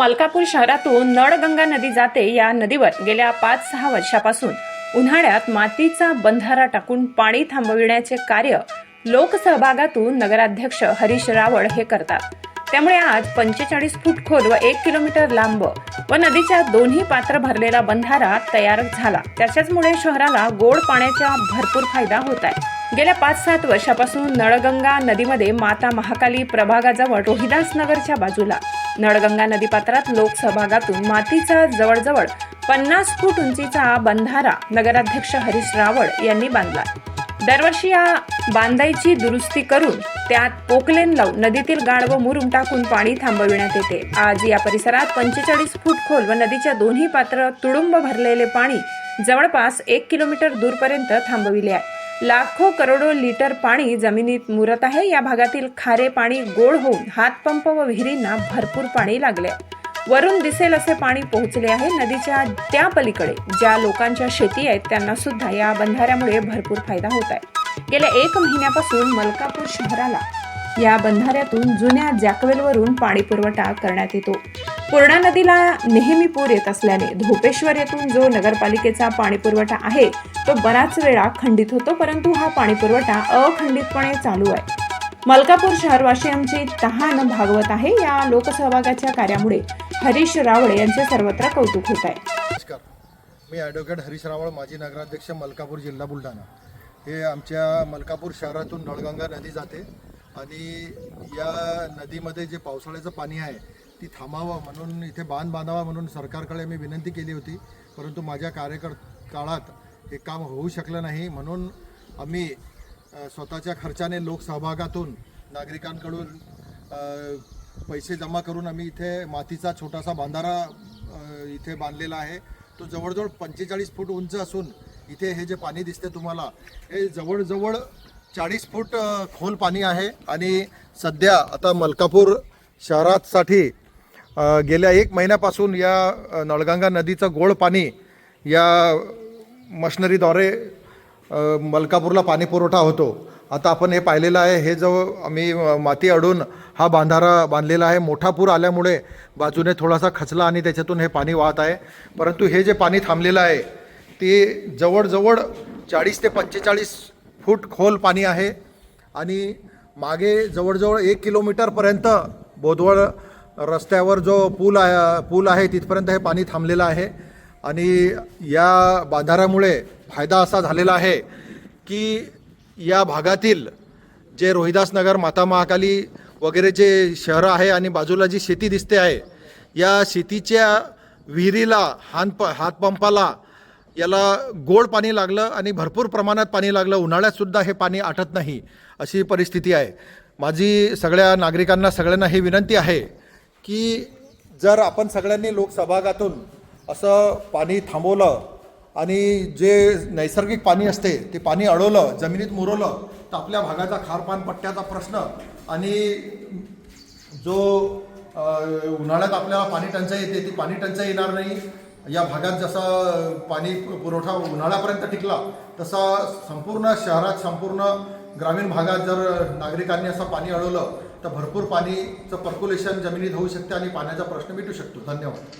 मलकापूर शहरातून नळगंगा नदी जाते या नदीवर गेल्या पाच सहा वर्षापासून. उन्हाळ्यात मातीचा बंधारा टाकून पाणी थांबविण्याचे कार्य लोकसहभागातून नगराध्यक्ष हरीश रावळ हे करतात. त्यामुळे आज पंचेचाळीस फूट खोल व एक किलोमीटर लांब व नदीच्या दोन्ही पात्र भरलेला बंधारा तयार झाला. त्याच्याचमुळे शहराला गोड पाण्याचा भरपूर फायदा होत आहे. गेल्या पाच सात वर्षापासून नळगंगा नदीमध्ये माता महाकाली प्रभागाजवळ रोहिदास नगरच्या बाजूला. नळगंगा नदीपात्रात लोकसहभागातून मातीचा जवळजवळ पन्नास फूट उंचीचा बंधारा नगराध्यक्ष हरीश रावळ यांनी बांधला. दरवर्षी या बांधायची दुरुस्ती करून त्यात पोकलेन लावून नदीतील गाड व मुरुम टाकून पाणी थांबविण्यात येते. आज या परिसरात पंचेचाळीस फूट खोल व नदीच्या दोन्ही पात्र तुडुंब भरलेले पाणी जवळपास एक किलोमीटर दूरपर्यंत थांबविले आहे. लाखो करोडो लिटर पाणी जमिनीत मुरत आहे. या भागातील खारे पाणी गोड होऊन हातपंप व विहिरींना भरपूर पाणी लागले. वरून दिसेल असे पाणी पोहोचले आहे. नदीच्या त्या पलीकडे ज्या लोकांच्या शेती आहेत त्यांना सुद्धा या बंधाऱ्यामुळे भरपूर फायदा होत आहे. गेल्या एक महिन्यापासून मलकापूर शहराला या बंधाऱ्यातून जुन्या जॅकवेलवरून पाणी पुरवठा करण्यात येतो. पूर्णा नदीला नेहमी पूर येत असल्याने धोपेश्वर येथून जो नगरपालिकेचा पाणीपुरवठा आहे तो बराच वेळा खंडित होतो परंतु हा पाणीपुरवठा अखंडितपणे चालू आहे. मलकापूर शहरवासियांची तहान भागवत आहे. या लोकसहभागाच्या कार्यामुळे हरीश रावळे यांचे सर्वत्र कौतुक होत आहे. नमस्कार. मी ॲडव्होकेट हरीश रावळ माजी नगराध्यक्ष मलकापूर जिल्हा बुलढाणा. हे आमच्या मलकापूर शहरातून नळगंगा नदी जाते आणि या नदीमध्ये जे पावसाळ्याचं पाणी आहे ती थांबावं म्हणून इथे बांध बांधावा म्हणून सरकारकडे मी विनंती केली होती. परंतु माझ्या कार्यकर काळात हे काम होऊ शकलं नाही म्हणून आम्ही स्वतःच्या खर्चाने लोकसहभागातून नागरिकांकडून पैसे जमा करून आम्ही इथे मातीचा छोटासा बांधारा इथे बांधलेला आहे. तो जवळजवळ पंचेचाळीस फूट उंच असून इथे हे जे पाणी दिसते तुम्हाला हे जवळजवळ चाळीस फूट खोल पाणी आहे. आणि सध्या आता मलकापूर शहरासाठी गेल्या एक महिन्यापासून या नळगंगा नदीचं गोड पाणी या मशनरीद्वारे मलकापूरला पाणी पुरवठा होतो. आता आपण हे पाहिलेलं आहे हे जो आम्ही माती अडून हा बांधारा बांधलेला आहे मोठा पूर आल्यामुळे बाजूने थोडासा खचला आणि त्याच्यातून हे पाणी वाहत आहे. परंतु हे जे पाणी थांबलेलं आहे ते जवळजवळ चाळीस ते पंचेचाळीस फूट खोल पाणी आहे. आणि मागे जवळजवळ एक किलोमीटरपर्यंत बोधवळ रस्त्यावर जो पूल आहे पूल आहे तिथपर्यंत हे पाणी थांबलेलं आहे. आणि या बांधाऱ्यामुळे फायदा असा झालेला आहे की या भागातील जे रोहिदास नगर माता महाकाली वगैरे जे शहरं आहे आणि बाजूला जी शेती दिसते आहे या शेतीच्या विहिरीला हातप हातपंपाला याला गोड पाणी लागलं आणि भरपूर प्रमाणात पाणी लागलं. उन्हाळ्यातसुद्धा हे पाणी आटत नाही अशी परिस्थिती आहे. माझी सगळ्या नागरिकांना सगळ्यांना ही विनंती आहे की जर आपण सगळ्यांनी लोकसहभागातून असं पाणी थांबवलं आणि जे नैसर्गिक पाणी असते ते पाणी अडवलं जमिनीत मुरवलं तर आपल्या भागाचा खारपान पट्ट्याचा प्रश्न आणि जो उन्हाळ्यात आपल्याला पाणी टंचाई येते ती पाणी टंचाई येणार नाही. या भागात जसा पाणी पुरवठा उन्हाळ्यापर्यंत टिकला तसा संपूर्ण शहरात संपूर्ण ग्रामीण भागात जर नागरिकांनी असं पाणी अडवलं तर भरपूर पाणीचं पर्क्युलेशन जमिनीत होऊ शकते आणि पाण्याचा प्रश्न मिटू शकतो. धन्यवाद.